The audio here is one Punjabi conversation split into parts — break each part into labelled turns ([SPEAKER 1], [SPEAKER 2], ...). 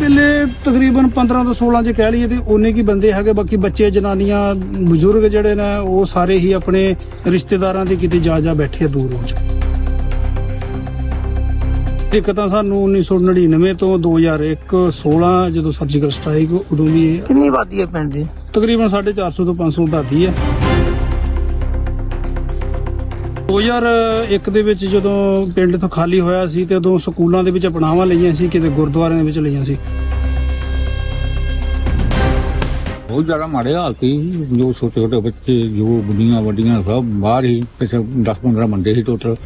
[SPEAKER 1] ਵੇਲੇ ਤਕਰੀਬਨ 15 ਤੋਂ 16 ਜੇ ਕਹਿ ਲਈਏ ਤੇ ਉਹਨੇ ਕੀ ਬੰਦੇ ਹੈਗੇ ਬਾਕੀ ਬੱਚੇ ਜਨਾਨੀਆਂ ਬਜ਼ੁਰਗ ਜਿਹੜੇ ਨੇ ਉਹ ਸਾਰੇ ਹੀ ਆਪਣੇ ਰਿਸ਼ਤੇਦਾਰਾਂ ਦੇ ਕਿਤੇ ਜਾ ਜਾ ਬੈਠੇ ਆ ਦੂਰ ਹੋ ਦਿੱਕਤਾਂ ਸਾਨੂੰ 1999 ਤੋਂ 2001 16 ਜਦੋਂ ਸਰਜੀਕਲ ਸਟ੍ਰਾਈਕ ਉਦੋਂ ਵੀ
[SPEAKER 2] ਕਿੰਨੀ ਆਬਾਦੀ ਹੈ ਪਿੰਡ ਦੀ?
[SPEAKER 1] ਤਕਰੀਬਨ 450 ਤੋਂ 500 ਆਬਾਦੀ ਹੈ। 2001 ਦੇ ਵਿੱਚ ਜਦੋਂ ਪਿੰਡ ਤੋਂ ਖਾਲੀ ਹੋਇਆ ਸੀ ਤੇ ਉਦੋਂ ਸਕੂਲਾਂ ਦੇ ਵਿੱਚ ਅਪਣਾਵਾਂ ਲਈਆਂ ਸੀ ਕਿਤੇ ਗੁਰਦੁਆਰਿਆਂ ਦੇ ਵਿੱਚ ਲਈਆਂ ਸੀ।
[SPEAKER 3] ਬਹੁਤ ਜ਼ਿਆਦਾ ਮਾੜੇ ਹਾਲਤ ਸੀ। ਜੋ ਛੋਟੇ ਛੋਟੇ ਬੱਚੇ ਜੋ ਬੁੱਢੀਆਂ ਵੱਡੀਆਂ ਸਭ ਬਾਹਰ ਹੀ ਪਿੱਛੇ 10 15 ਬੰਦੇ ਸੀ ਟੋਟਲ।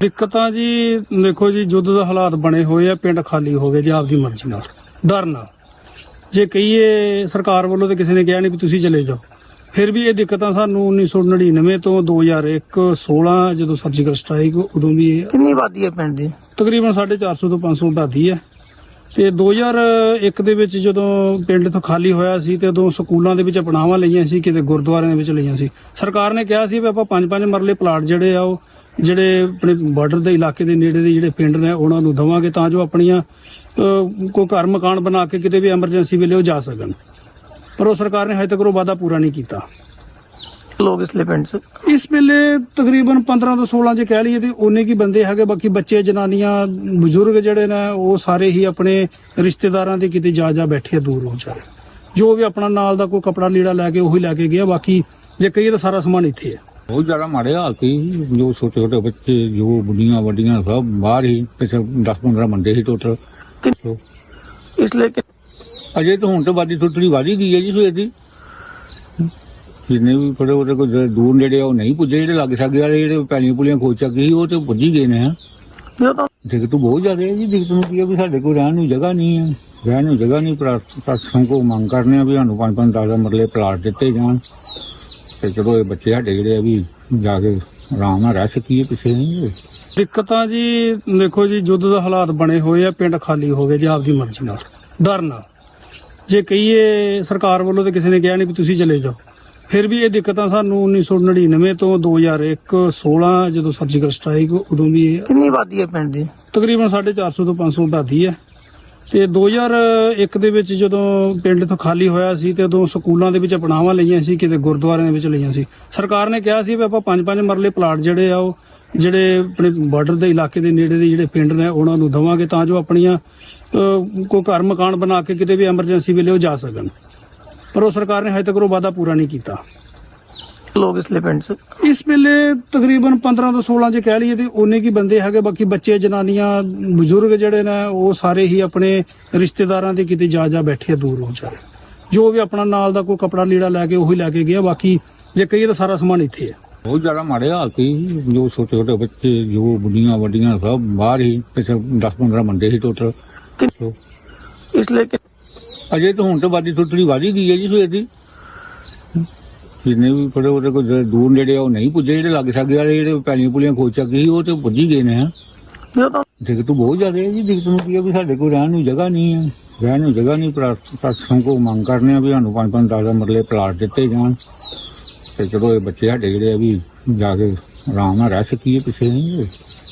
[SPEAKER 1] ਦਿੱਕਤਾਂ ਜੀ ਦੇਖੋ ਜੀ ਜੁੱਧ ਦਾ ਹਾਲਾਤ ਬਣੇ ਹੋਏ ਆ ਪਿੰਡ ਖਾਲੀ ਹੋ ਗਏ ਜੀ ਆਪਦੀ ਮਰਜ਼ੀ ਨਾਲ। ਡਰ ਨਾਲ। ਜੇ ਕਹੀਏ ਸਰਕਾਰ ਵੱਲੋਂ ਤੇ ਕਿਸੇ ਨੇ ਕਿਹਾ ਨਹੀਂ ਵੀ ਤੁਸੀਂ ਚਲੇ ਜਾਓ ਫਿਰ ਵੀ ਇਹ ਦਿੱਕਤਾਂ ਸਾਨੂੰ 1999 ਤੋਂ 2001 16 ਜਦੋਂ ਸਰਜੀਕਲ ਸਟ੍ਰਾਈਕ ਉਦੋਂ ਵੀ
[SPEAKER 2] ਕਿੰਨੀ ਆਬਾਦੀ ਹੈ ਪਿੰਡ ਦੀ?
[SPEAKER 1] ਤਕਰੀਬਨ 450 ਤੋਂ 500 ਆਬਾਦੀ ਹੈ। ਤੇ 2001 ਦੇ ਵਿੱਚ ਜਦੋਂ ਪਿੰਡ ਤੋਂ ਖਾਲੀ ਹੋਇਆ ਸੀ ਤੇ ਉਦੋਂ ਸਕੂਲਾਂ ਦੇ ਵਿੱਚ ਅਪਣਾਵਾਂ ਲਈਆਂ ਸੀ ਕਿਤੇ ਗੁਰਦੁਆਰਿਆਂ ਦੇ ਵਿੱਚ ਲਈਆਂ ਸੀ। ਸਰਕਾਰ ਨੇ ਕਿਹਾ ਸੀ ਵੀ ਆਪਾਂ ਪੰਜ ਪੰਜ ਮਰਲੇ ਪਲਾਟ ਜਿਹੜੇ ਆ ਉਹ ਜਿਹੜੇ ਆਪਣੇ ਬਾਰਡਰ ਦੇ ਇਲਾਕੇ ਦੇ ਨੇੜੇ ਦੇ ਜਿਹੜੇ ਪਿੰਡ ਨੇ ਉਹਨਾਂ ਨੂੰ ਦਵਾਂਗੇ ਤਾਂ ਜੋ ਆਪਣੀਆਂ ਕੋਈ ਘਰ ਮਕਾਨ ਬਣਾ ਕੇ ਕਿਤੇ ਵੀ ਐਮਰਜੈਂਸੀ ਵੇਲੇ ਉਹ ਜਾ ਸਕਣ। ਪਰ ਉਹ ਸਰਕਾਰ ਨੇ ਹਜੇ ਤੱਕ ਉਹ ਵਾਅਦਾ ਪੂਰਾ ਨਹੀਂ ਕੀਤਾ।
[SPEAKER 2] ਲੋਕ ਇਸ ਲਈ ਪਿੰਡ 'ਚ?
[SPEAKER 1] ਇਸ ਵੇਲੇ ਤਕਰੀਬਨ 15 ਤੋਂ 16 ਜੇ ਕਹਿ ਲਈਏ ਤੇ ਉਹਨੇ ਕੀ ਬੰਦੇ ਹੈਗੇ ਬਾਕੀ ਬੱਚੇ ਜਨਾਨੀਆਂ ਬਜ਼ੁਰਗ ਜਿਹੜੇ ਨੇ ਉਹ ਸਾਰੇ ਹੀ ਆਪਣੇ ਰਿਸ਼ਤੇਦਾਰਾਂ ਦੇ ਕਿਤੇ ਜਾ ਜਾ ਬੈਠੇ ਦੂਰ ਹੋ ਵਿਚਾਰੇ ਜੋ ਵੀ ਆਪਣਾ ਨਾਲ ਦਾ ਕੋਈ ਕਪੜਾ ਲੀੜਾ ਲੈ ਕੇ ਉਹੀ ਲੈ ਕੇ ਗਿਆ ਬਾਕੀ ਜੇ ਕਹੀਏ ਤਾਂ ਸਾਰਾ ਸਮਾਨ ਇੱਥੇ ਹੈ।
[SPEAKER 3] ਬਹੁਤ ਜ਼ਿਆਦਾ ਮਾੜੇ ਹਾਲਤ ਸੀ ਜੋ ਛੋਟੇ ਛੋਟੇ ਬੱਚੇ ਜੋ ਬੁੱਢੀਆਂ ਵੱਡੀਆਂ ਸਭ ਬਾਹਰ ਹੀ ਪਿੱਛੇ 10 15 ਬੰਦੇ ਸੀ ਟੋਟਲ
[SPEAKER 2] ਇਸ ਲਈ ਕਿ
[SPEAKER 3] ਅਜੇ ਤਾਂ ਹੁਣ ਤਾਂ ਵਾਦੀ ਥੋੜੀ ਵਾਦੀ ਗਈ ਹੈ ਜੀ ਸਵੇਰ ਦੀ। ਜਿੰਨੇ ਵੀ ਥੋੜੇ ਉਹਦੇ ਦ- ਦੂਰ ਨੇੜੇ ਉਹ ਨਹੀਂ ਪੁੱਜੇ ਜਿਹੜੇ ਲੱਗ ਸਕਦੇ ਵਾਲੇ ਜਿਹੜੇ ਪੈਲੀਆਂ ਪੁਲੀਆਂ ਖੋਚ ਚੱਕੇ ਸੀ ਉਹ ਤੇ ਪੁੱਜ ਹੀ ਗਏ ਨੇ ਦਿੱਕਤ ਬਹੁਤ ਜ਼ਿਆਦਾ ਹੈ ਜੀ ਦਿੱਕਤ ਨੂੰ ਕੀ ਹੈ ਵੀ ਸਾਡੇ ਕੋਲ ਰਹਿਣ ਨੂੰ ਜਗ੍ਹਾ ਨਹੀਂ ਹੈ ਰਹਿਣ ਨੂੰ ਜਗ੍ਹਾ ਨਹੀਂ ਪ੍ਰਸ਼ਾਸਨ ਕੋ ਮੰਗ ਕਰਨੇ ਆ ਵੀ ਸਾਨੂੰ ਪੰਜ ਪੰਜ ਦਸ ਦਸ ਮਰਲੇ ਪਲਾਟ ਦਿੱਤੇ ਜਾਣ। ਤੇ ਚਲੋ ਇਹ ਬੱਚੇ ਸਾਡੇ ਜਿਹੜੇ ਆ ਵੀ ਜਾ ਕੇ ਆਰਾਮ ਨਾਲ ਰਹਿ ਸਕੀਏ ਪਿੱਛੇ ਨਹੀਂ
[SPEAKER 1] ਦਿੱਕਤਾਂ ਜੀ ਦੇਖੋ ਜੀ ਜੁੱਧ ਦਾ ਹਾਲਾਤ ਬਣੇ ਹੋਏ ਆ ਪਿੰਡ ਖਾਲੀ ਹੋ ਗਏ ਜੀ ਆਪਦੀ ਮਰਜ਼ੀ ਨਾਲ ਡਰ ਨਾਲ। ਜੇ ਕਹੀਏ ਸਰਕਾਰ ਵੱਲੋਂ ਤੇ ਕਿਸੇ ਨੇ ਕਿਹਾ ਨਹੀਂ ਵੀ ਤੁਸੀਂ ਚਲੇ ਜਾਓ ਫਿਰ ਵੀ ਇਹ ਦਿੱਕਤਾਂ ਸਾਨੂੰ 1999 ਤੋਂ 2001 16 ਜਦੋਂ ਸਰਜੀਕਲ ਸਟ੍ਰਾਈਕ ਉਦੋਂ ਵੀ ਇਹ
[SPEAKER 2] ਕਿੰਨੀ ਆਬਾਦੀ ਹੈ ਪਿੰਡ ਦੀ?
[SPEAKER 1] ਤਕਰੀਬਨ 450 ਤੋਂ 500 ਆਬਾਦੀ ਹੈ। ਤੇ 2001 ਦੇ ਵਿੱਚ ਜਦੋਂ ਪਿੰਡ ਤੋਂ ਖਾਲੀ ਹੋਇਆ ਸੀ ਤੇ ਉਦੋਂ ਸਕੂਲਾਂ ਦੇ ਵਿੱਚ ਅਪਣਾਵਾਂ ਲਈਆਂ ਸੀ ਕਿਤੇ ਗੁਰਦੁਆਰਿਆਂ ਦੇ ਵਿੱਚ ਲਈਆਂ ਸੀ। ਸਰਕਾਰ ਨੇ ਕਿਹਾ ਸੀ ਵੀ ਆਪਾਂ ਪੰਜ ਪੰਜ ਮਰਲੇ ਪਲਾਟ ਜਿਹੜੇ ਆ ਉਹ ਜਿਹੜੇ ਆਪਣੇ ਬਾਰਡਰ ਦੇ ਇਲਾਕੇ ਦੇ ਨੇੜੇ ਦੇ ਜਿਹੜੇ ਪਿੰਡ ਨੇ ਉਹਨਾਂ ਨੂੰ ਦਵਾਂਗੇ ਤਾਂ ਜੋ ਆਪਣੀਆਂ ਅਹ, ਕੋਈ ਘਰ ਮਕਾਨ ਬਣਾ ਕੇ ਕਿਤੇ ਵੀ ਐਮਰਜੈਂਸੀ ਵੇਲੇ ਉਹ ਜਾ ਸਕਣ। ਪਰ ਉਹ ਸਰਕਾਰ ਨੇ ਹਜੇ ਤੱਕ ਉਹ ਵਾਅਦਾ ਪੂਰਾ ਨਹੀਂ ਕੀਤਾ।
[SPEAKER 2] ਲੋਕ ਇਸ ਲਈ ਪਿੰਡ 'ਚ?
[SPEAKER 1] ਇਸ ਵੇਲੇ ਤਕਰੀਬਨ 15 ਤੋਂ 16 ਜੇ ਕਹਿ ਲਈਏ ਤੇ ਉਹਨੇ ਕੀ ਬੰਦੇ ਹੈਗੇ ਬਾਕੀ ਬੱਚੇ ਜਨਾਨੀਆਂ ਬਜ਼ੁਰਗ ਜਿਹੜੇ ਨੇ ਉਹ ਸਾਰੇ ਹੀ ਆਪਣੇ ਰਿਸ਼ਤੇਦਾਰਾਂ ਦੇ ਕਿਤੇ ਜਾ ਜਾ ਬੈਠੇ ਦੂਰ ਹੋ ਵਿਚਾਰੇ ਜੋ ਵੀ ਆਪਣਾ ਨਾਲ ਦਾ ਕੋਈ ਕਪੜਾ ਲੀੜਾ ਲੈ ਕੇ ਉਹੀ ਲੈ ਕੇ ਗਿਆ ਬਾਕੀ ਜੇ ਕਹੀਏ ਤਾਂ ਸਾਰਾ ਸਮਾਨ ਇੱਥੇ ਹੈ
[SPEAKER 3] ਬਹੁਤ ਜ਼ਿਆਦਾ ਮਾੜੇ ਹਾਲਤ ਸੀ ਜੋ ਛੋਟੇ ਛੋਟੇ ਬੱਚੇ ਜੋ ਬੁੱਢੀਆਂ ਵੱਡੀਆਂ ਸਭ ਬਾਹਰ ਹੀ ਪਿੱਛੇ 10 15 ਬੰਦੇ ਸੀ ਟੋਟਲ
[SPEAKER 2] ਇਸ ਲਈ ਕਿ
[SPEAKER 3] ਅਜੇ ਤਾਂ ਹੁਣ ਤਾਂ ਵਾਦੀ ਥੋੜੀ ਵਾਦੀ ਗਈ ਹੈ ਜੀ ਸਵੇਰ ਦੀ। ਜਿੰਨੇ ਵੀ ਥੋੜੇ ਉਹਦੇ ਦ- ਦੂਰ ਨੇੜੇ ਆ, ਉਹ ਨਹੀਂ ਪੁੱਜੇ ਜਿਹੜੇ ਲੱਗ ਸਕਦੇ ਵਾਲੇ ਜਿਹੜੇ ਪੈਲੀਆਂ ਪੁਲੀਆਂ ਖੋਚ ਚੱਕੇ ਸੀ ਉਹ ਤੇ ਪੁੱਜ ਗਏ ਨੇ ਦਿੱਕਤ ਬਹੁਤ ਜ਼ਿਆਦਾ ਹੈ ਜੀ ਦਿੱਕਤ ਨੂੰ ਕੀ ਹੈ ਵੀ ਸਾਡੇ ਕੋਲ ਰਹਿਣ ਨੂੰ ਜਗ੍ਹਾ ਨਹੀਂ ਹੈ। ਰਹਿਣ ਨੂੰ ਜਗ੍ਹਾ ਨਹੀਂ ਪ੍ਰਸ਼ਾਸਨ ਕੋ ਮੰਗ ਕਰਨੇ ਆ ਵੀ ਸਾਨੂੰ ਪੰਜ ਪੰਜ ਦਸ ਦਸ ਮਰਲੇ ਪਲਾਟ ਦਿੱਤੇ ਜਾਣ। ਤੇ ਚਲੋ ਇਹ ਬੱਚੇ ਸਾਡੇ ਜਿਹੜੇ ਆ ਵੀ ਜਾ ਕੇ ਆਰਾਮ ਨਾਲ ਰਹਿ ਸਕੀਏ ਪਿੱਛੇ ਨਹੀਂ